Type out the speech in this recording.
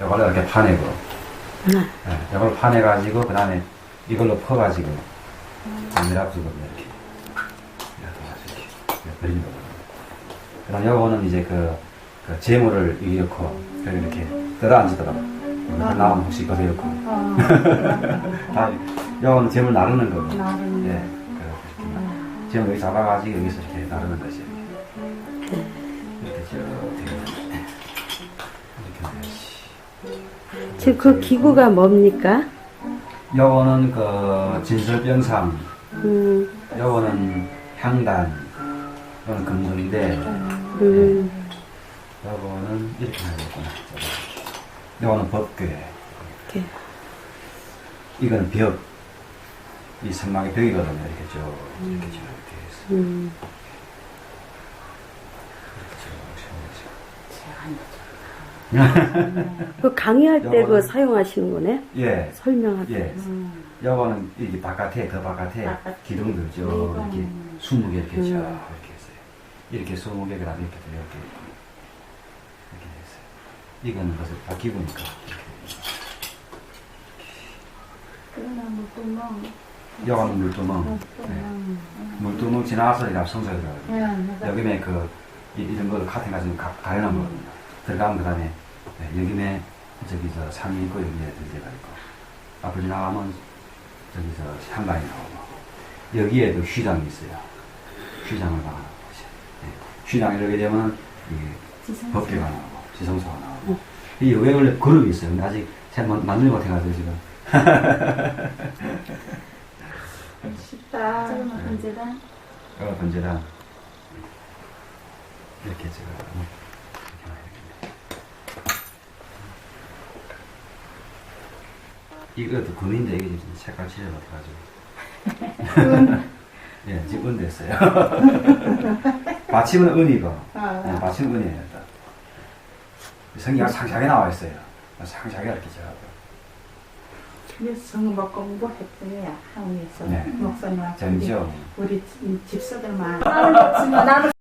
이걸로 이렇게 파내고, 네. 예, 이걸 파내가지고, 그 다음에 이걸로 퍼가지고, 밀랍주고 이렇게. 이렇게 이렇게 그리는 거거든요. 그 다음 요거는 이제 그, 그 재물을 여기 넣고, 그리고 이렇게 떠다앉히더라고. 아. 나오면 혹시 이거 넣고. 어, 다, 요거는 재물 나르는 거고. 나름. 예, 그렇게. 재물 여기 잡아가지고 여기서 이렇게 나르는 거지. 이렇게 지. 지금 그 기구가 뭡니까? 요거는 그 진설병상, 음, 요거는 향단, 요거는 금속인데, 음, 요거는 이렇게 하겠구나. 요거는 법궤, 이렇게. 이거는 벽, 이 선망의 벽이거든요. 이렇게 쭉, 이렇게 쭉 이렇게 해서. 음, 그 강의할 때 그 사용하시는 거네? 예, 설명할 때. 예. 요거는 이게 바깥에, 더 바깥에 바깥에. 기둥들 쭉 기둥. 이렇게 20개 이렇게 쭉 음. 이렇게 했어요. 이렇게 20개, 그 다음에 이렇게 또 이렇게 이렇게 됐어요. 이거는 그래서 다 기구니까. 그러나 물구멍. 요거는 물두멍. 물구멍. 물두멍 지나서 이제 성소에 들어가요. 여기에 그, 이- 이런 거를 카팅 가지고 가, 가려놓은 거거든요. 들어가면 그 다음에, 여기에 저기 저 상이 있고 여기에 들제가 있고. 앞으로 지나가면 저기서 향단이 나오고. 여기에도 휘장이 있어요. 휘장을 박아놓은 거죠. 예. 휘장 이렇게 되면 이. 법계가 나오고, 지성소가 나오고. 이 여기에 원래 그룹이 있어요. 근데 아직 잘 만- 만들지 못해가지고 지금. 쉽다. 언제다? 여기 번제랑 이렇게 제가 이것도 금인데 이게 지금 색깔 칠을 못해가지고. 예 지금 은 됐어요. 마침은 은이고. 아, 예, 마침은 은이에요. 성기가 상세하게 나와 있어요. 상세하게 이렇게 제가. 그래서 성막 공부했더니 한국에서 네. 목사님한테 전죠? 우리 집- 집사들만 나는